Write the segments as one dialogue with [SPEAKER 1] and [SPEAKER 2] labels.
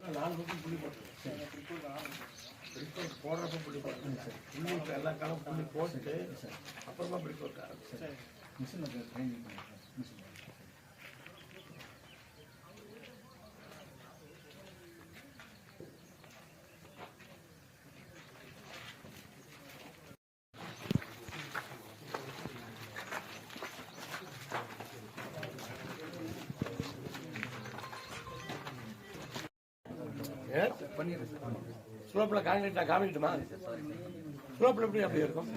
[SPEAKER 1] நாலு பக்கம் புள்ளி போட்டுருக்கேன் பிரிக்கோட் போடுறப்ப புள்ளி போட்டுருக்கேன் புள்ளி இப்போ எல்லா காலம் புள்ளி போட்டு அப்புறமா பிரிக்கோட் ஆரம்பிச்சு
[SPEAKER 2] மிஷினில் ட்ரைனிங் பண்ணிக்கிறேன் மிஷின்
[SPEAKER 1] ஸ்லோப்பில் காங்கிரீட் காமிக்கட்டுமா? ஸ்லோப்பில் எப்படி அப்படி இருக்கும்?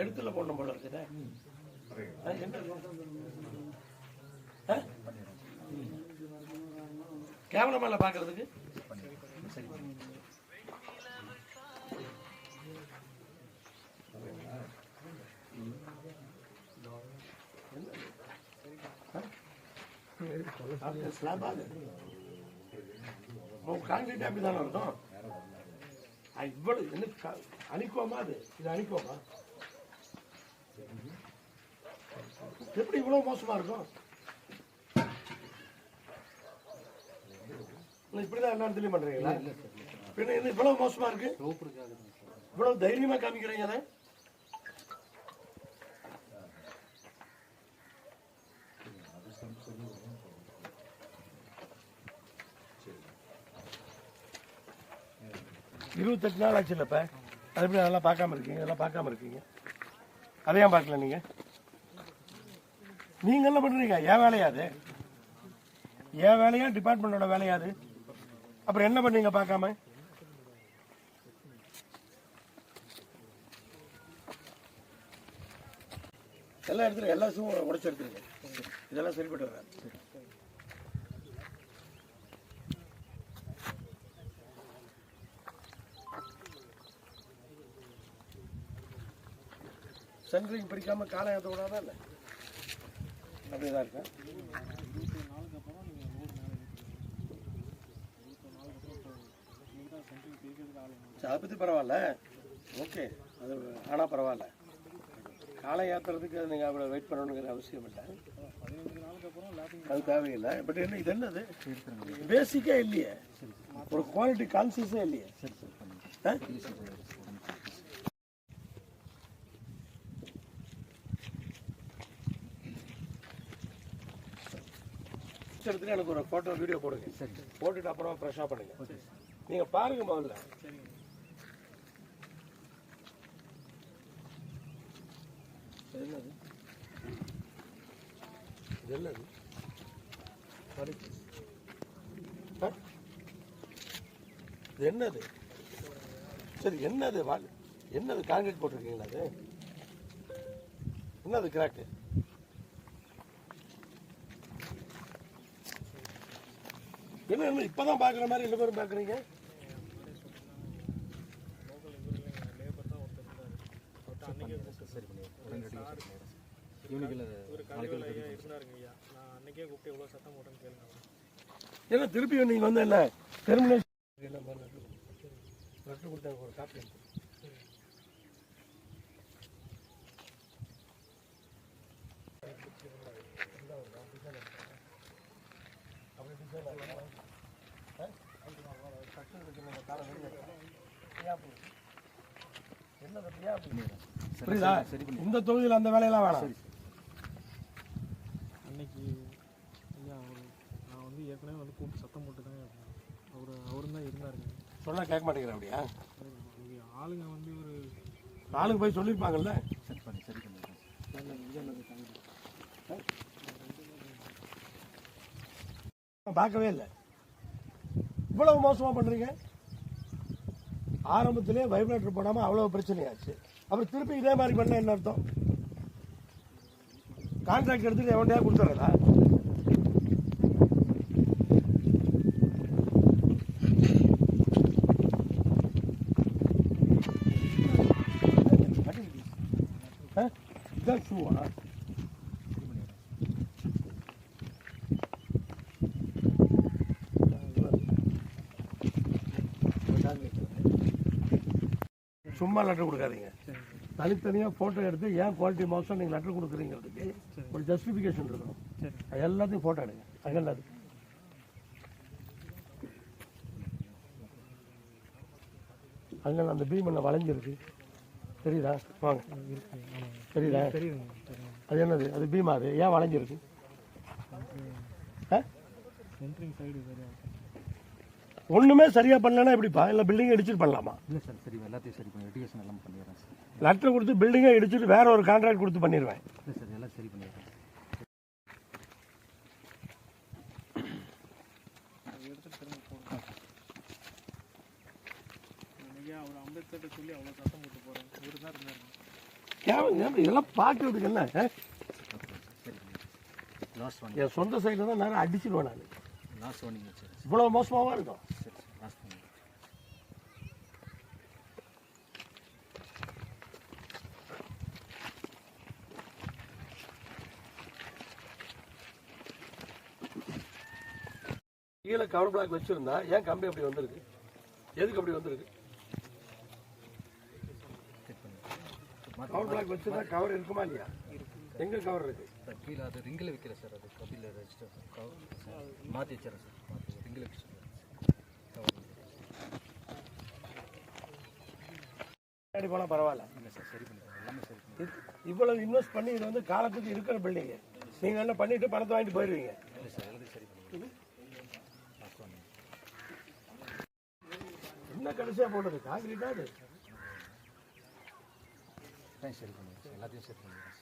[SPEAKER 1] எடுத்துல போடணும் போல இருக்குது கேமராமேல பாக்குறதுக்கு? காங்கிரீட் அப்படி தானே இருக்கும் இவ்வளவு என்ன அணிக்கோமா அது இது அணிக்கோமா எப்படி இவ்வளவு மோசமா இருக்கும் இப்படிதான் எல்லா இடத்துலயும் பண்றீங்களா பின்ன என்ன இவ்வளவு மோசமா இருக்கு இவ்வளவு தைரியமா காமிக்கிறீங்க இருபத்தெட்டு நாள் ஆச்சு இல்லைப்ப. அது எப்படி அதெல்லாம் பார்க்காம இருக்கீங்க? இதெல்லாம் பார்க்காம இருக்கீங்க. அதையும் பார்க்கல நீங்க. நீங்க என்ன பண்றீங்க? என் வேலையாது என் வேலையா? டிபார்ட்மெண்டோட வேலையாது அப்புறம் என்ன பண்ணீங்க பார்க்காம? எல்லா இடத்துல எல்லா ஷூவும் உடச்சு எடுத்துருங்க. இதெல்லாம் சரிப்பட்டு வராது. சென்ட்ரிங் பிடிக்காம காலை ஏற்ற விடாதா இல்லை. அப்படிதான் இருக்கா சரி, அதை பற்றி பரவாயில்ல. ஓகே. அது ஆனால் பரவாயில்ல. காலை ஏற்றுறதுக்கு நீங்கள் அவ்வளோ வெயிட் பண்ணணுங்கிற அவசியம் இல்லை. அது தேவையில்லை. பட் என்ன இது என்னது? பேசிக்கே இல்லையே. ஒரு குவாலிட்டி கான்சியஸே இல்லையே. எடுத்துட்டு எனக்கு ஒரு ஃபோட்டோ வீடியோ போடுங்க போட்டுட்டு அப்புறம் ஃப்ரெஷ்ஷாக பண்ணுங்க. நீங்க பாருங்க முதல்ல. என்னது? இது என்னது? சரி என்னது? என்னது? காங்கிரீட் போட்டிருக்கீங்களா அது? என்னது கிராக்கு என்ன என்ன இப்போதான் பார்க்குற மாதிரி ரெண்டு பேரும்
[SPEAKER 3] பார்க்குறீங்க? ஐயா நான் எவ்வளோ சத்தம் போட்டேன்னு
[SPEAKER 1] ஏன்னா திருப்பி நீங்கள் வந்து இல்ல டெர்மினேஷன் கொடுத்தாங்க ஒரு காப்பி புரியுதா?
[SPEAKER 2] சரி பண்ணி
[SPEAKER 1] இந்த தொகுதியில் அந்த வேலையெல்லாம் வேணாம்.
[SPEAKER 3] அன்னைக்கு ஐயா அவர் நான் வந்து ஏற்கனவே வந்து கூப்பிட்டு சத்தம் போட்டு தான் அவர் அவரும் தான் இருந்தாருங்க.
[SPEAKER 1] சொன்னா கேட்க மாட்டேங்கிறேன் அப்படியா?
[SPEAKER 3] ஆளுங்க வந்து ஒரு
[SPEAKER 1] ஆளுக்கு போய் சொல்லியிருப்பாங்கல்ல?
[SPEAKER 2] சரி பண்ணி சரி பண்ணிடுறேன்
[SPEAKER 1] பார்க்கவே இல்லை. இவ்வளவு மோசமா பண்றீங்க? ஆரம்பத்திலே வைப்ரேட்டர் போடாமல் அவ்வளோ பிரச்சனையாச்சு. அப்புறம் திருப்பி இதே மாதிரி பண்ண என்ன அர்த்தம்? கான்ட்ராக்ட் எடுத்துகிட்டு எவன்டையா கொடுத்துறதா? சும்மா லெட்டர் கொடுக்காதீங்க. தனித்தனியாக ஃபோட்டோ எடுத்து ஏன் குவாலிட்டி மோசம் நீங்கள் லெட்டர் கொடுக்குறீங்கிறதுக்கு ஒரு ஜஸ்டிஃபிகேஷன் இருக்கணும்.
[SPEAKER 3] சரி.
[SPEAKER 1] அது எல்லாத்தையும் ஃபோட்டோ எடுங்க. அங்கே அது அங்கே அந்த பீம் என்ன வளைஞ்சிருக்கு. தெரியுதா? வாங்க. தெரியுதா? அது என்னது? அது பீமா அது? ஏன் வளைஞ்சிருக்கு? ஆ?
[SPEAKER 3] சென்ட்ரிங் சைடு சரியா
[SPEAKER 1] ஒன்றுமே சரியாக பண்ணலன்னா எப்படிப்பா? இல்லை பில்டிங்கை இடிச்சிட்டு பண்ணலாமா?
[SPEAKER 2] இல்லை சார் சரி எல்லாத்தையும் சரி பண்ணி எஜுகேஷன் எல்லாம் பண்ணிடுறேன் சார்.
[SPEAKER 1] லெட்டர் கொடுத்து பில்டிங்கை இடிச்சிட்டு வேற ஒரு கான்ட்ராக்ட் கொடுத்து பண்ணிடுவேன்.
[SPEAKER 2] இல்லை சார் எல்லாம் சரி பண்ணிடுறேன்.
[SPEAKER 1] இதெல்லாம் பார்க்கறதுக்கு என்ன? என் சொந்த சைடில் தான் நேரம் அடிச்சிடுவேன் நான். இவ்வளோ மோசமாவா இருக்கும்
[SPEAKER 2] சரி சார் லாஸ்ட் ஒன்
[SPEAKER 1] கீழே கவர் பிளாக் வச்சிருந்தா ஏன் கம்பி அப்படி வந்திருக்கு? எதுக்கு அப்படி வந்திருக்கு? கவர் பிளாக் வச்சிருந்தா கவர் இருக்குமா இல்லையா? எங்க கவர் இருக்கு?
[SPEAKER 2] சார் கீழே அது ரிங்கில் வைக்கல சார் அது கபியில் ரெஜிஸ்டர் மாற்றி வச்சிடறேன் சார் மாற்றி ரிங்கில் வச்சு
[SPEAKER 1] பின்னாடி போனா பரவாயில்ல.
[SPEAKER 2] இல்லை சார் சரி பண்ணிடுறேன். எல்லாமே சரி பண்ணி
[SPEAKER 1] இது- இவ்வளவு இன்வெஸ்ட் பண்ணி இது வந்து காலத்துக்கு இருக்கிற பில்டிங் நீங்க என்ன பண்ணிட்டு பணத்தை வாங்கிட்டு போயிருவீங்க
[SPEAKER 2] இல்லை சார் எல்லாத்தையும் சரி பண்ணி லாஸ்ட் ஒன்
[SPEAKER 1] என்ன கடைசியாக போட்டது. காங்கிரீட்டா அது?
[SPEAKER 2] சரி சார் எல்லாத்தையும் சரி பண்ணிடுறேன்.